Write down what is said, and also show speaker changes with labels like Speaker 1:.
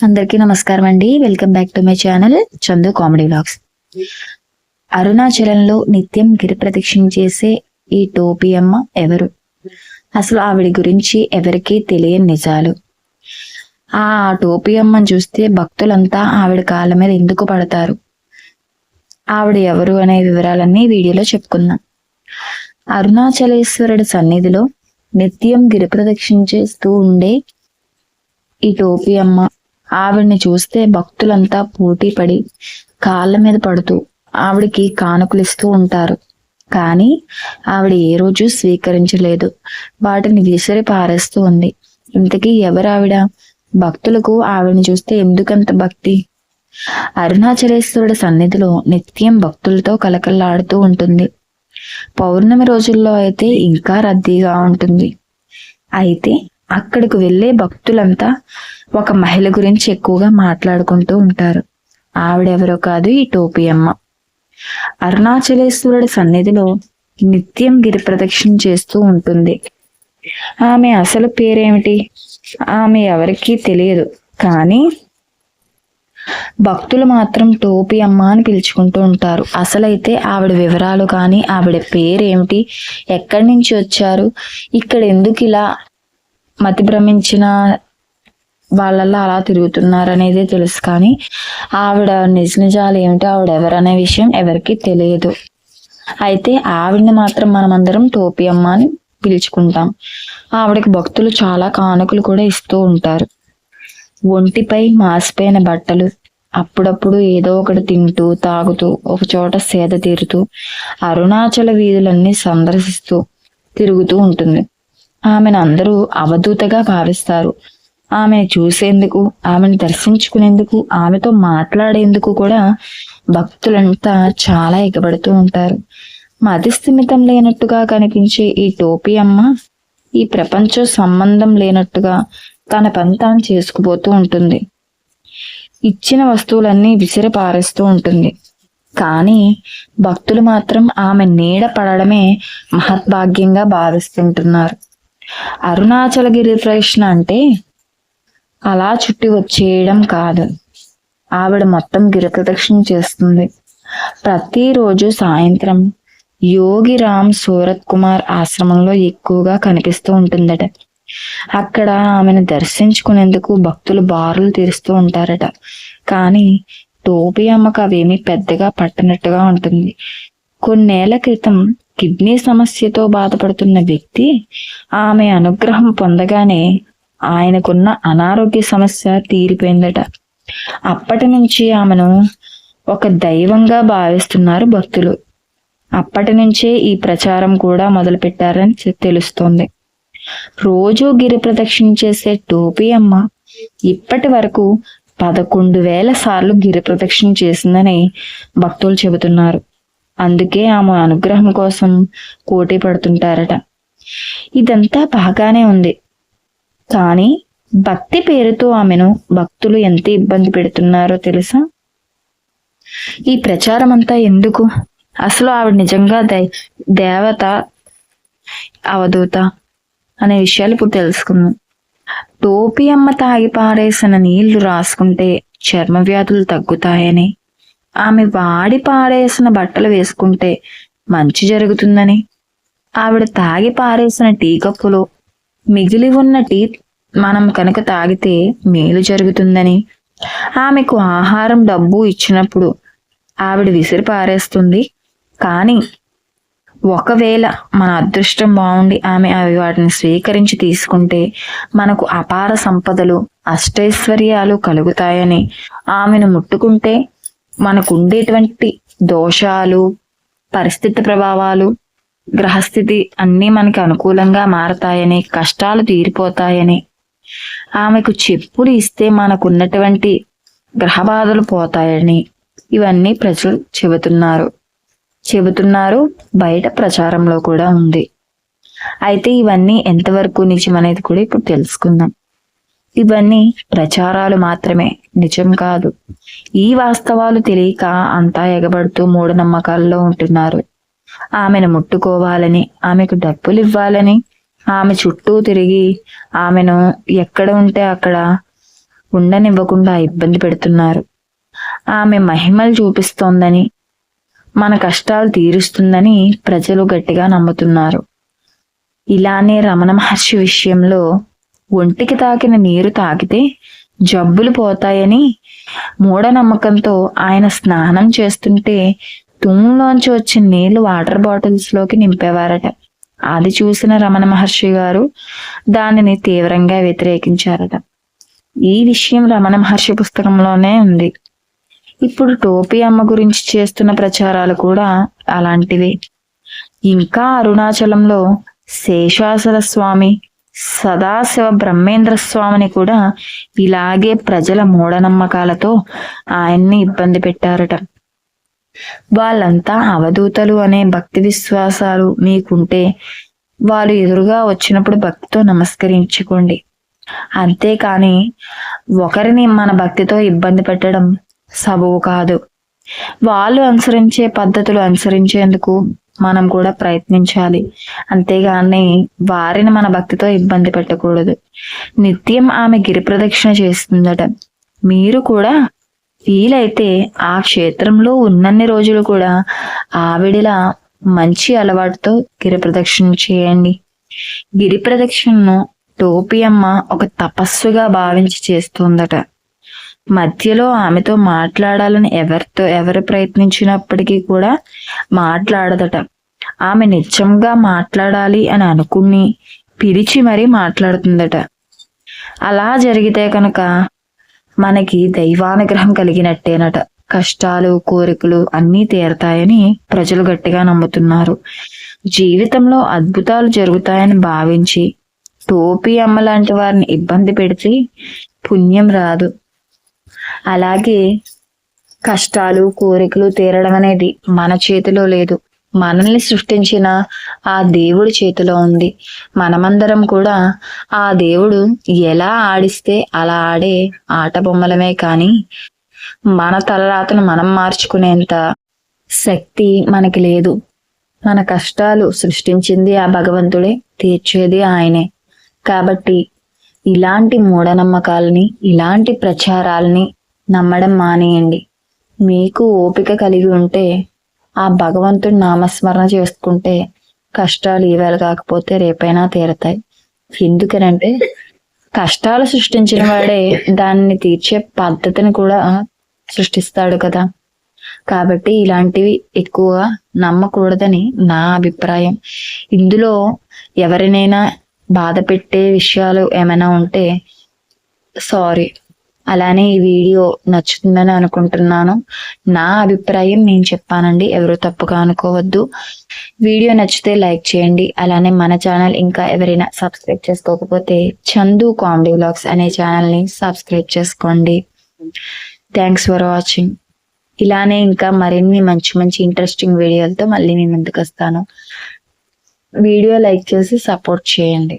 Speaker 1: అందరికీ నమస్కారం అండి. Welcome back to my channel Chandu comedy vlogs అరుణాచలంలో నిత్యం గిరి ప్రదక్షిణ చేసే ఈ టోపీ అమ్మ ఎవరు? అసలు ఆవిడ గురించి ఎవరికీ తెలియని నిజాలు. ఆ టోపీ అమ్మని చూస్తే భక్తులంతా ఆవిడ కాళ్ళ మీద ఎందుకు పడతారు? ఆవిడ ఎవరు అనే వివరాలన్నీ వీడియోలో చెప్పుకుందాం. అరుణాచలేశ్వరుడి సన్నిధిలో నిత్యం గిరి ప్రదక్షిణ చేస్తూ ఉండే ఈ టోపీ అమ్మ ఆవిడ్ని చూస్తే భక్తులంతా పోటీ పడి కాళ్ళ మీద పడుతూ ఆవిడికి కానుకలు ఇస్తూ ఉంటారు. కానీ ఆవిడ ఏ రోజు స్వీకరించలేదు. వాటిని విసిరి పారేస్తూ ఉంది. ఇంతకీ ఎవరావిడ? భక్తులకు ఆవిడని చూస్తే ఎందుకంత భక్తి? అరుణాచలేశ్వరుడి సన్నిధిలో నిత్యం భక్తులతో కలకల్లాడుతూ ఉంటుంది. పౌర్ణమి రోజుల్లో అయితే ఇంకా రద్దీగా ఉంటుంది. అయితే అక్కడికి వెళ్ళే భక్తులంతా ఒక మహిళ గురించి ఎక్కువగా మాట్లాడుకుంటూ ఉంటారు. ఆవిడెవరో కాదు ఈ టోపీ అమ్మ. అరుణాచలేశ్వరుడి సన్నిధిలో నిత్యం గిరి ప్రదక్షిణ చేస్తూ ఉంటుంది. ఆమె అసలు పేరేమిటి? ఆమె ఎవరికీ తెలియదు. కానీ భక్తులు మాత్రం టోపీ అమ్మ అని పిలుచుకుంటూ ఉంటారు. అసలైతే ఆవిడ వివరాలు కానీ ఆవిడ పేరేమిటి ఎక్కడి నుంచి వచ్చారు ఇక్కడ ఎందుకు ఇలా మతి భ్రమించిన వాళ్ళల్లో అలా తిరుగుతున్నారు అనేది తెలుసు కానీ ఆవిడ నిజ నిజాలు ఏమిటో ఆవిడ ఎవరనే విషయం ఎవరికి తెలియదు. అయితే ఆవిడని మాత్రం మనమందరం టోపీ అమ్మ అని పిలుచుకుంటాం. ఆవిడకి భక్తులు చాలా కానుకలు కూడా ఇస్తూ ఉంటారు. ఒంటిపై మాసిపోయిన బట్టలు అప్పుడప్పుడు ఏదో ఒకటి తింటూ తాగుతూ ఒక చోట సేద తీరుతూ అరుణాచల వీధులన్నీ సందర్శిస్తూ తిరుగుతూ ఉంటుంది. ఆమెను అందరూ అవధూతగా భావిస్తారు. ఆమెను చూసేందుకు ఆమెను దర్శించుకునేందుకు ఆమెతో మాట్లాడేందుకు కూడా భక్తులంతా చాలా ఎగబడుతూ ఉంటారు. మతిస్థిమితం లేనట్టుగా కనిపించే ఈ టోపీ అమ్మ ఈ ప్రపంచం సంబంధం లేనట్టుగా తన పని తాను చేసుకుపోతూ ఉంటుంది. ఇచ్చిన వస్తువులన్నీ విసిరి పారేస్తూ ఉంటుంది. కానీ భక్తులు మాత్రం ఆమె నీడ పడడమే మహద్భాగ్యంగా భావిస్తుంటున్నారు. అరుణాచలగిరి ప్రశ్న అంటే అలా చుట్టి వచ్చేయడం కాదు. ఆవిడ మొత్తం గిరిప్రదక్షిణ చేస్తుంది. ప్రతిరోజు సాయంత్రం యోగి రామ్ సూరత్ కుమార్ ఆశ్రమంలో ఎక్కువగా కనిపిస్తూ ఉంటుందట. అక్కడ ఆమెను దర్శించుకునేందుకు భక్తులు బారులు తీరుస్తూ ఉంటారట. కానీ టోపీ అమ్మకు అవేమీ పెద్దగా పట్టనట్టుగా ఉంటుంది. కొన్నేళ్ళ క్రితం కిడ్నీ సమస్యతో బాధపడుతున్న వ్యక్తి ఆమె అనుగ్రహం పొందగానే ఆయనకున్న అనారోగ్య సమస్య తీరిపోయిందట. అప్పటి నుంచి ఆమెను ఒక దైవంగా భావిస్తున్నారు భక్తులు. అప్పటి నుంచే ఈ ప్రచారం కూడా మొదలుపెట్టారని తెలుస్తోంది. రోజు గిరి ప్రదక్షిణ చేసే టోపీ అమ్మ ఇప్పటి వరకు పదకొండు వేల సార్లు గిరి ప్రదక్షిణ చేసిందని భక్తులు చెబుతున్నారు. అందుకే ఆమె అనుగ్రహం కోసం పోటీ పడుతుంటారట. ఇదంతా బాగానే ఉంది. కానీ భక్తి పేరుతో ఆమెను భక్తులు ఎంత ఇబ్బంది పెడుతున్నారో తెలుసా? ఈ ప్రచారం అంతా ఎందుకు? అసలు ఆవిడ నిజంగా దై దేవత అవధూత అనే విషయాలు ఇప్పుడు తెలుసుకుందాం. టోపీ అమ్మ తాగి పారేసిన నీళ్ళు రాసుకుంటే చర్మ వ్యాధులు తగ్గుతాయని ఆమె వాడి పారేసిన బట్టలు వేసుకుంటే మంచి జరుగుతుందని. ఆవిడ తాగి పారేసిన టీ కప్పులో మిగిలి ఉన్న టీ మనం కనుక తాగితే మేలు జరుగుతుందని. ఆమెకు ఆహారం డబ్బు ఇచ్చినప్పుడు ఆవిడ విసిరి పారేస్తుంది. కానీ ఒకవేళ మన అదృష్టం బాగుండి ఆమె అవి వాటిని స్వీకరించి తీసుకుంటే మనకు అపార సంపదలు అష్టైశ్వర్యాలు కలుగుతాయని ఆమెను ముట్టుకుంటే మనకు ఉండేటువంటి దోషాలు పరిస్థితి ప్రభావాలు గ్రహస్థితి అన్నీ మనకి అనుకూలంగా మారతాయని కష్టాలు తీరిపోతాయని ఆమెకు చెప్పులు ఇస్తే మనకున్నటువంటి గ్రహబాధలు పోతాయని ఇవన్నీ ప్రజలు చెబుతున్నారు. చెబుతున్నారు బయట ప్రచారంలో కూడా ఉంది. అయితే ఇవన్నీ ఎంతవరకు నిజం అనేది కూడా ఇప్పుడు తెలుసుకుందాం. ఇవన్నీ ప్రచారాలు మాత్రమే నిజం కాదు. ఈ వాస్తవాలు తెలియక అంతా ఎగబడుతూ మూఢనమ్మకాల్లో ఉంటున్నారు. ఆమెను ముట్టుకోవాలని ఆమెకు డబ్బులు ఇవ్వాలని ఆమె చుట్టూ తిరిగి ఆమెను ఎక్కడ ఉంటే అక్కడ ఉండనివ్వకుండా ఇబ్బంది పెడుతున్నారు. ఆమె మహిమలు చూపిస్తోందని మన కష్టాలు తీరుస్తుందని ప్రజలు గట్టిగా నమ్ముతున్నారు. ఇలానే రమణ మహర్షి విషయంలో ఒంటికి తాకిన నీరు తాకితే జబ్బులు పోతాయని మూఢనమ్మకంతో ఆయన స్నానం చేస్తుంటే తుమ్ములోంచి వచ్చిన నీళ్ళు వాటర్ బాటిల్స్లోకి నింపేవారట. అది చూసిన రమణ మహర్షి గారు దానిని తీవ్రంగా వ్యతిరేకించారట. ఈ విషయం రమణ మహర్షి పుస్తకంలోనే ఉంది. ఇప్పుడు టోపీ అమ్మ గురించి చేస్తున్న ప్రచారాలు కూడా అలాంటివే. ఇంకా అరుణాచలంలో శేషాసల స్వామి సదాశివ బ్రహ్మేంద్ర స్వామిని కూడా ఇలాగే ప్రజల మూఢనమ్మకాలతో ఆయన్ని ఇబ్బంది పెట్టారట. వాళ్ళంతా అవధూతలు అనే భక్తి విశ్వాసాలు మీకుంటే వాళ్ళు ఎదురుగా వచ్చినప్పుడు భక్తితో నమస్కరించుకోండి. అంతేకాని ఒకరిని మన భక్తితో ఇబ్బంది పెట్టడం సబువు కాదు. వాళ్ళు అనుసరించే పద్ధతులు అనుసరించేందుకు మనం కూడా ప్రయత్నించాలి. అంతేగాని వారిని మన భక్తితో ఇబ్బంది పెట్టకూడదు. నిత్యం ఆమె గిరి ప్రదక్షిణ చేస్తుందట. మీరు కూడా వీలైతే ఆ క్షేత్రంలో ఉన్నన్ని రోజులు కూడా ఆవిడిలా మంచి అలవాటుతో గిరి ప్రదక్షిణ చేయండి. గిరి ప్రదక్షిణను టోపీ అమ్మ ఒక తపస్సుగా భావించి చేస్తుందట. మధ్యలో ఆమెతో మాట్లాడాలని ఎవరితో ఎవరు ప్రయత్నించినప్పటికీ కూడా మాట్లాడదట. ఆమె నిజంగా మాట్లాడాలి అని అనుకుని పిలిచి మరీ మాట్లాడుతుందట. అలా జరిగితే కనుక మనకి దైవానుగ్రహం కలిగినట్టేనట. కష్టాలు కోరికలు అన్నీ తీరతాయని ప్రజలు గట్టిగా నమ్ముతున్నారు. జీవితంలో అద్భుతాలు జరుగుతాయని భావించి టోపీ అమ్మ లాంటి వారిని ఇబ్బంది పెడితే పుణ్యం రాదు. అలాగే కష్టాలు కోరికలు తీరడం అనేది మన చేతిలో లేదు. మనల్ని సృష్టించిన ఆ దేవుడి చేతిలో ఉంది. మనమందరం కూడా ఆ దేవుడు ఎలా ఆడిస్తే అలా ఆడే ఆట బొమ్మలమే కానీ మన తలరాతను మనం మార్చుకునేంత శక్తి మనకి లేదు. మన కష్టాలు సృష్టించింది ఆ భగవంతుడే తీర్చేది ఆయనే. కాబట్టి ఇలాంటి మూఢనమ్మకాలని ఇలాంటి ప్రచారాలని నమ్మడం మానేయండి. మీకు ఓపిక కలిగి ఉంటే ఆ భగవంతుడి నామస్మరణ చేసుకుంటే కష్టాలు ఈవేళ కాకపోతే రేపైనా తీరతాయి. ఎందుకనంటే కష్టాలు సృష్టించిన వాడే దాన్ని తీర్చే పద్ధతిని కూడా సృష్టిస్తాడు కదా. కాబట్టి ఇలాంటివి ఎక్కువగా నమ్మకూడదని నా అభిప్రాయం. ఇందులో ఎవరినైనా బాధ పెట్టే విషయాలు ఏమైనా ఉంటే సారీ. అలానే ఈ వీడియో నచ్చుతుందని అనుకుంటున్నాను. నా అభిప్రాయం నేను చెప్పానండి ఎవరు తప్పుగా అనుకోవద్దు. వీడియో నచ్చితే లైక్ చేయండి అలానే మన ఛానల్ ఇంకా ఎవరైనా సబ్స్క్రైబ్ చేసుకోకపోతే చందు కామెడీ వ్లాగ్స్ అనే ఛానల్ని సబ్స్క్రైబ్ చేసుకోండి. థ్యాంక్స్ ఫర్ వాచింగ్ ఇలానే ఇంకా మరిన్ని మంచి మంచి ఇంట్రెస్టింగ్ వీడియోలతో మళ్ళీ మీ ముందుకు వస్తాను. వీడియో లైక్ చేసి సపోర్ట్ చేయండి.